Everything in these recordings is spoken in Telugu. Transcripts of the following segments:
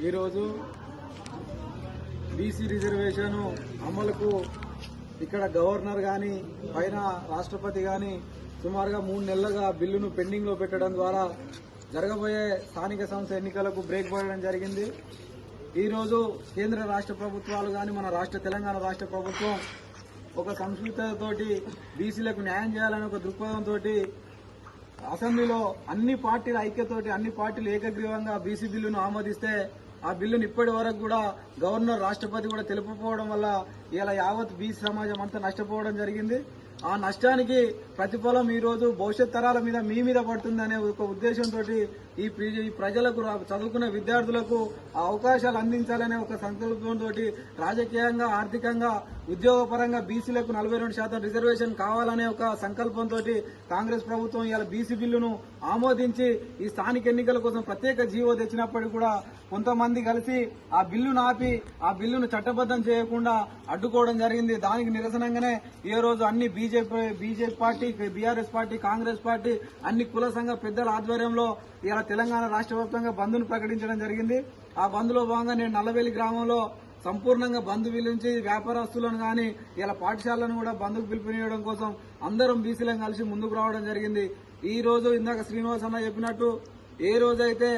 ఈరోజు బీసీ రిజర్వేషన్ అమలుకు ఇక్కడ గవర్నర్ కానీ పైన రాష్ట్రపతి కానీ సుమారుగా మూడు నెలలుగా బిల్లును పెండింగ్లో పెట్టడం ద్వారా జరగబోయే స్థానిక సంస్థ ఎన్నికలకు బ్రేక్ పడడం జరిగింది. ఈరోజు కేంద్ర రాష్ట్ర ప్రభుత్వాలు కానీ మన రాష్ట్ర తెలంగాణ రాష్ట్ర ప్రభుత్వం ఒక సంస్కృతితోటి బీసీలకు న్యాయం చేయాలనే ఒక దృక్పథంతో అసెంబ్లీలో అన్ని పార్టీల ఐక్యతోటి అన్ని పార్టీలు ఏకగ్రీవంగా బీసీ బిల్లును ఆమోదిస్తే ఆ బిల్లును ఇప్పటి వరకు కూడా గవర్నర్ రాష్ట్రపతి కూడా తెలుపుకోవడం వల్ల ఇలా యావత్ బీసీ సమాజం అంతా నష్టపోవడం జరిగింది. ఆ నష్టానికి ప్రతిఫలం ఈ రోజు భవిష్యత్ తరాల మీద మీ మీద పడుతుందనే ఒక ఉద్దేశంతో ఈ ప్రజలకు రా- చదువుకునే విద్యార్థులకు ఆ అవకాశాలు అందించాలనే ఒక సంకల్పంతో రాజకీయంగా ఆర్థికంగా ఉద్యోగపరంగా బీసీలకు నలభై రెండు శాతం రిజర్వేషన్ కావాలనే ఒక సంకల్పంతో కాంగ్రెస్ ప్రభుత్వం ఇలా బీసీ బిల్లును ఆమోదించి ఈ స్థానిక ఎన్నికల కోసం ప్రత్యేక జీవో తెచ్చినప్పటికీ కూడా కొంతమంది కలిసి ఆ బిల్లును ఆపి ఆ బిల్లును చట్టబద్దం చేయకుండా అడ్డుకోవడం జరిగింది. దానికి నిరసనంగానే ఈ రోజు అన్ని BJP BJP party BRS party Congress party అన్ని కుల సంఘ పెద్దల ఆధ్వర్యంలో ఇలా తెలంగాణ రాష్ట్ర వ్యాప్తంగా బంద్ను ప్రకటించడం జరిగింది. ఆ బంద్లో భాగంగా నేను నల్లవేలి గ్రామంలో సంపూర్ణంగా బంద్ పిలిపించి వ్యాపారస్తులను కానీ ఇలా పాఠశాలను కూడా బంద్కు పిలుపునియడం కోసం అందరం బీసీలను కలిసి ముందుకు రావడం జరిగింది. ఈ రోజు ఇందాక శ్రీనివాస్ అన్న చెప్పినట్టు ఏ రోజైతే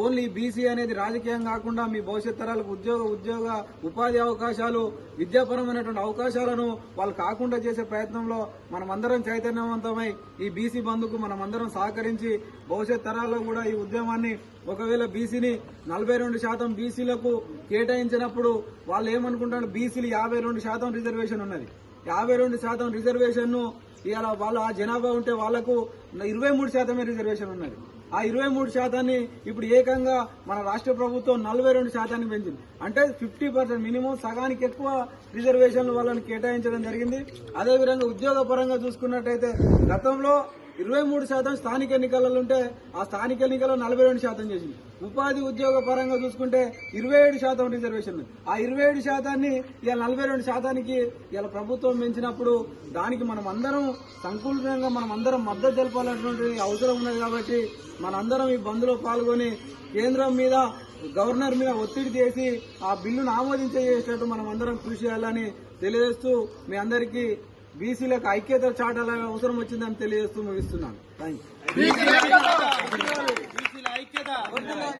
ఓన్లీ బీసీ అనేది రాజకీయం కాకుండా మీ భవిష్యత్ తరాలకు ఉద్యోగ ఉద్యోగ ఉపాధి అవకాశాలు విద్యాపరమైనటువంటి అవకాశాలను వాళ్ళు కాకుండా చేసే ప్రయత్నంలో మనమందరం చైతన్యవంతమై ఈ బీసీ బంధుకు మనమందరం సహకరించి భవిష్యత్ తరాల్లో కూడా ఈ ఉద్యమాన్ని ఒకవేళ బీసీని నలభై రెండు శాతం బీసీలకు కేటాయించినప్పుడు వాళ్ళు ఏమనుకుంటారు? బీసీలు యాభై రెండు శాతం రిజర్వేషన్ ఉన్నది. యాభై రెండు శాతం రిజర్వేషన్ను ఇవాళ వాళ్ళ ఆ జనాభా ఉంటే వాళ్ళకు ఇరవై మూడు శాతమే రిజర్వేషన్ ఉన్నది. ఆ ఇరవై మూడు శాతాన్ని ఇప్పుడు ఏకంగా మన రాష్ట్ర ప్రభుత్వం నలభై రెండు శాతాన్ని పెంచింది. అంటే ఫిఫ్టీ పర్సెంట్ మినిమం సగానికి ఎక్కువ రిజర్వేషన్లు వాళ్ళని కేటాయించడం జరిగింది. అదేవిధంగా ఉద్యోగ పరంగా చూసుకున్నట్టయితే గతంలో ఇరవై మూడు శాతం స్థానిక ఎన్నికలలో ఉంటే ఆ స్థానిక ఎన్నికల్లో నలభై రెండు శాతం చేసింది. ఉపాధి ఉద్యోగ పరంగా చూసుకుంటే ఇరవై ఏడు శాతం రిజర్వేషన్ ఆ ఇరవై ఏడు శాతాన్ని ఇలా నలభై రెండు శాతానికి ఇలా ప్రభుత్వం పెంచినప్పుడు దానికి మనం అందరం సంకూలంగా మనం అందరం మద్దతు తెలపాలన్నటువంటి అవసరం ఉన్నది కాబట్టి మనందరం ఈ బంద్లో పాల్గొని కేంద్రం మీద గవర్నర్ మీద ఒత్తిడి చేసి ఆ బిల్లును ఆమోదించేసేటట్టు మనం అందరం కృషి చేయాలని తెలియజేస్తూ మీ అందరికీ బీసీలకు ఐక్యత చాటాలని అవసరం వచ్చిందని తెలియజేస్తూ ముగిస్తున్నాను. Thank you